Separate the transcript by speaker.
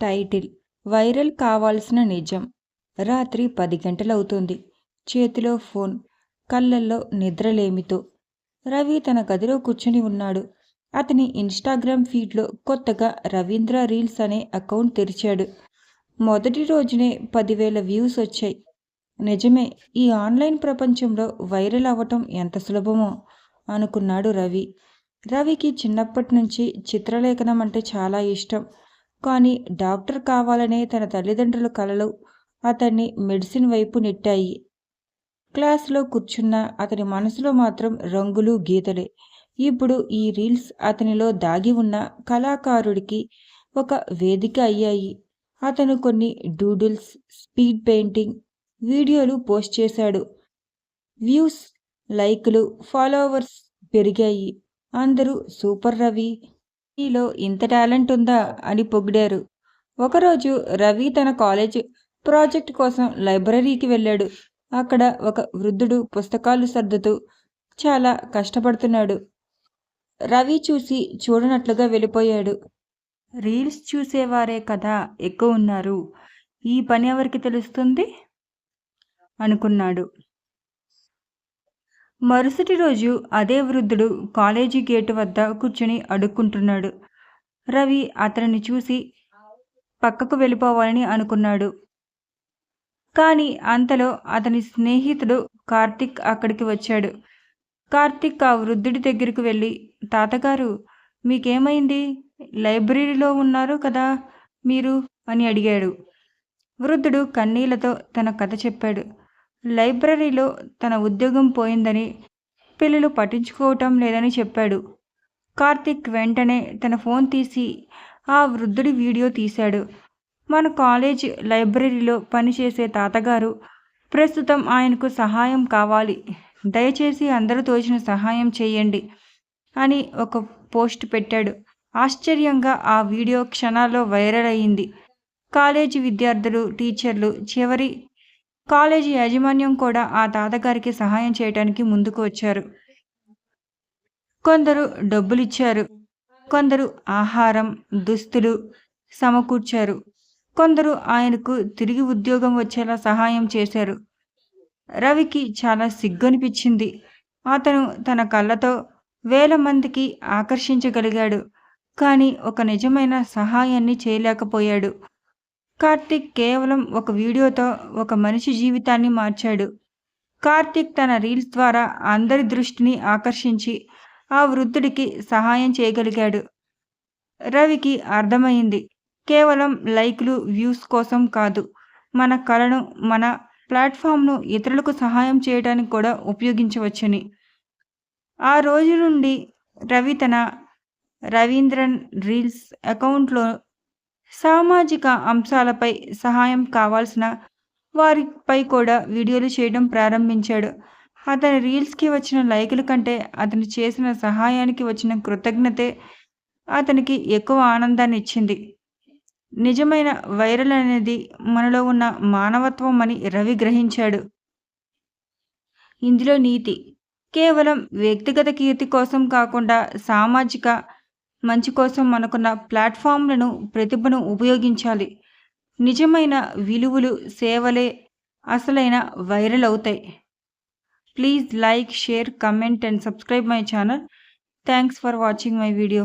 Speaker 1: Title. Viral కావాల్సిన నిజం. రాత్రి పది గంటలవుతుంది. చేతిలో ఫోన్. కళ్ళల్లో నిద్రలేమితో. రవి తన గదిలో కూర్చుని ఉన్నాడు. అతని ఇన్స్టాగ్రామ్ ఫీడ్లో కొత్తగా రవీంద్ర రీల్స్ అనే అకౌంట్ తెరిచాడు. మొదటి రోజునే పదివేల వ్యూస్ వచ్చాయి. నిజమే ఈ ఆన్లైన్ ప్రపంచంలో వైరల్ అవ్వటం ఎంత సులభమో అనుకున్నాడు రవి. రవికి చిన్నప్పటి నుంచి చిత్రలేఖనం అంటే చాలా ఇష్టం. కానీ డాక్టర్ కావాలనే తన తల్లిదండ్రుల కలలు అతన్ని మెడిసిన్ వైపు నెట్టాయి. క్లాస్లో కూర్చున్న అతని మనసులో మాత్రం రంగులు గీతలే. ఇప్పుడు ఈ రీల్స్ అతనిలో దాగి ఉన్న కళాకారుడికి ఒక వేదిక అయ్యాయి. అతను కొన్ని డూడిల్స్ స్పీడ్ పెయింటింగ్ వీడియోలు పోస్ట్ చేశాడు. వ్యూస్ లైక్లు ఫాలోవర్స్ పెరిగాయి. అందరూ సూపర్ రవి నీలో ఇంత టాలెంట్ ఉందా అని పొగిడారు. ఒకరోజు రవి తన కాలేజ్ ప్రాజెక్ట్ కోసం లైబ్రరీకి వెళ్ళాడు. అక్కడ ఒక వృద్ధుడు పుస్తకాలు సర్దుతూ చాలా కష్టపడుతున్నాడు. రవి చూసి చూడనట్లుగా వెళ్ళిపోయాడు. రీల్స్ చూసేవారే కదా ఎక్కువ ఉన్నారు. ఈ పని ఎవరికి తెలుస్తుంది? అనుకున్నాడు. మరుసటి రోజు అదే వృద్ధుడు కాలేజీ గేటు వద్ద కూర్చుని అడుక్కుంటున్నాడు. రవి అతనిని చూసి పక్కకు వెళ్ళిపోవాలని అనుకున్నాడు. కానీ అంతలో అతని స్నేహితుడు కార్తిక్ అక్కడికి వచ్చాడు. కార్తిక్ ఆ వృద్ధుడి దగ్గరికి వెళ్ళి తాతగారు మీకేమైంది? లైబ్రరీలో ఉన్నారు కదా మీరు? అని అడిగాడు. వృద్ధుడు కన్నీళ్ళతో తన కథ చెప్పాడు. లైబ్రరీలో తన ఉద్యోగం పోయిందని పిల్లలు పట్టించుకోవటం లేదని చెప్పాడు. కార్తిక్ వెంటనే తన ఫోన్ తీసి ఆ వృద్ధుడి వీడియో తీశాడు. మన కాలేజ్ లైబ్రరీలో పనిచేసే తాతగారు ప్రస్తుతం ఆయనకు సహాయం కావాలి. దయచేసి అందరూ తోచిన సహాయం చేయండి అని ఒక పోస్ట్ పెట్టాడు. ఆశ్చర్యంగా ఆ వీడియో క్షణాల్లో వైరల్ అయింది. కాలేజీ విద్యార్థులు టీచర్లు చివరి కాలేజీ యాజమాన్యం కూడా ఆ తాతగారికి సహాయం చేయటానికి ముందుకు వచ్చారు. కొందరు డబ్బులిచ్చారు. కొందరు ఆహారం దుస్తులు సమకూర్చారు. కొందరు ఆయనకు తిరిగి ఉద్యోగం వచ్చేలా సహాయం చేశారు. రవికి చాలా సిగ్గనిపించింది. అతను తన కళ్ళతో వేల మందికి ఆకర్షించగలిగాడు. కానీ ఒక నిజమైన సహాయాన్ని చేయలేకపోయాడు. కార్తిక్ కేవలం ఒక వీడియోతో ఒక మనిషి జీవితాన్ని మార్చాడు. కార్తిక్ తన రీల్స్ ద్వారా అందరి దృష్టిని ఆకర్షించి ఆ వృద్ధుడికి సహాయం చేయగలిగాడు. రవికి అర్థమైంది. కేవలం లైక్లు వ్యూస్ కోసం కాదు మన కళను మన ప్లాట్ఫామ్ను ఇతరులకు సహాయం చేయడానికి కూడా ఉపయోగించవచ్చని. ఆ రోజు నుండి రవి తన రవీంద్రన్ రీల్స్ అకౌంట్లో సామాజిక అంశాలపై సహాయం కావాల్సిన వారిపై కూడా వీడియోలు చేయడం ప్రారంభించాడు. అతని రీల్స్కి వచ్చిన లైకుల కంటే అతను చేసిన సహాయానికి వచ్చిన కృతజ్ఞతే అతనికి ఎక్కువ ఆనందాన్ని ఇచ్చింది. నిజమైన వైరల్ అనేది మనలో ఉన్న మానవత్వం అని రవి గ్రహించాడు. ఇందులో నీతి. కేవలం వ్యక్తిగత కీర్తి కోసం కాకుండా సామాజిక మంచి కోసం మనకున్న ప్లాట్ఫామ్లను ప్రతిభను ఉపయోగించాలి. నిజమైన విలువలు సేవలే అసలైన వైరల్ అవుతాయి. Please like share comment and subscribe my channel. Thanks for watching my video.